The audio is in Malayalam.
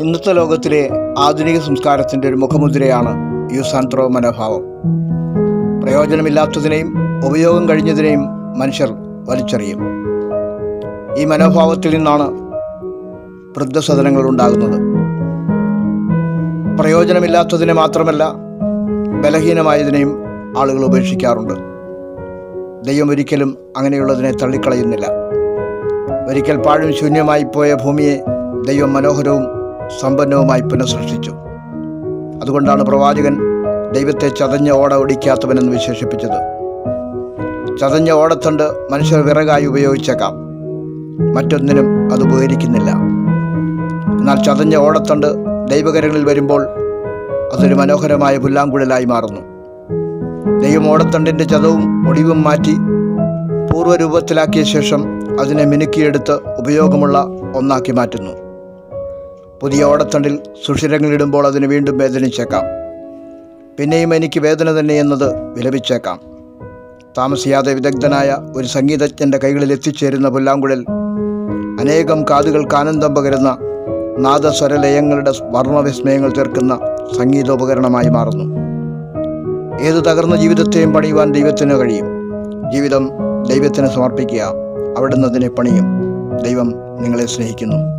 ഇന്നത്തെ ലോകത്തിലെ ആധുനിക സംസ്കാരത്തിന്റെ ഒരു മുഖമുദ്രയാണ് യൂസ് ആൻഡ് മനോഭാവം. പ്രയോജനമില്ലാത്തതിനെയും ഉപയോഗം കഴിഞ്ഞതിനെയും മനുഷ്യർ വലിച്ചെറിയും. ഈ മനോഭാവത്തിൽ നിന്നാണ് വൃദ്ധസദനങ്ങൾ ഉണ്ടാകുന്നത് പ്രയോജനമില്ലാത്തതിനെ മാത്രമല്ല ബലഹീനമായതിനെയും ആളുകൾ ഉപേക്ഷിക്കാറുണ്ട്. ദൈവം ഒരിക്കലും അങ്ങനെയുള്ളതിനെ തള്ളിക്കളയുന്നില്ല. ഒരിക്കൽ പാഴും ശൂന്യമായി പോയ ഭൂമിയെ ദൈവം മനോഹരവും സമ്പന്നവുമായി പുനഃസൃഷ്ടിച്ചു. അതുകൊണ്ടാണ് പ്രവാചകൻ ദൈവത്തെ ചതഞ്ഞ ഓട ഒടിക്കാത്തവനെന്ന് വിശേഷിപ്പിച്ചത്. ചതഞ്ഞ ഓടത്തണ്ട് മനുഷ്യർ വിറകായി ഉപയോഗിച്ചേക്കാം. മറ്റൊന്നിനും അത് ഉപകരിക്കുന്നില്ല. എന്നാൽ ചതഞ്ഞ ഓടത്തണ്ട് ദൈവകരങ്ങളിൽ വരുമ്പോൾ അതൊരു മനോഹരമായ പുല്ലാങ്കുഴലായി മാറുന്നു. ദൈവം ഓടത്തണ്ടിന്റെ ചതവും ഒടിവും മാറ്റി പൂർവരൂപത്തിലാക്കിയ ശേഷം അതിനെ മിനുക്കിയെടുത്ത് ഉപയോഗമുള്ള ഒന്നാക്കി മാറ്റുന്നു. പുതിയ ഓടത്തണ്ടിൽ സുഷിരങ്ങളിടുമ്പോൾ അതിന് വീണ്ടും വേദനിച്ചേക്കാം. പിന്നെയും എനിക്ക് വേദന തന്നെ എന്നത് വിലപിച്ചേക്കാം. താമസിയാതെ വിദഗ്ധനായ ഒരു സംഗീതജ്ഞന്റെ കൈകളിൽ എത്തിച്ചേരുന്ന പുല്ലാങ്കുഴൽ അനേകം കാതുകൾക്ക് ആനന്ദം പകരുന്ന നാദസ്വരലയങ്ങളുടെ വർണവിസ്മയങ്ങൾ തീർക്കുന്ന സംഗീതോപകരണമായി മാറുന്നു. ഏത് തകർന്ന ജീവിതത്തെയും പണിയുവാൻ ദൈവത്തിന് കഴിയും. ജീവിതം ദൈവത്തിന് സമർപ്പിക്കുക അവിടുന്ന് അതിനെ പണിയും. ദൈവം നിങ്ങളെ സ്നേഹിക്കുന്നു.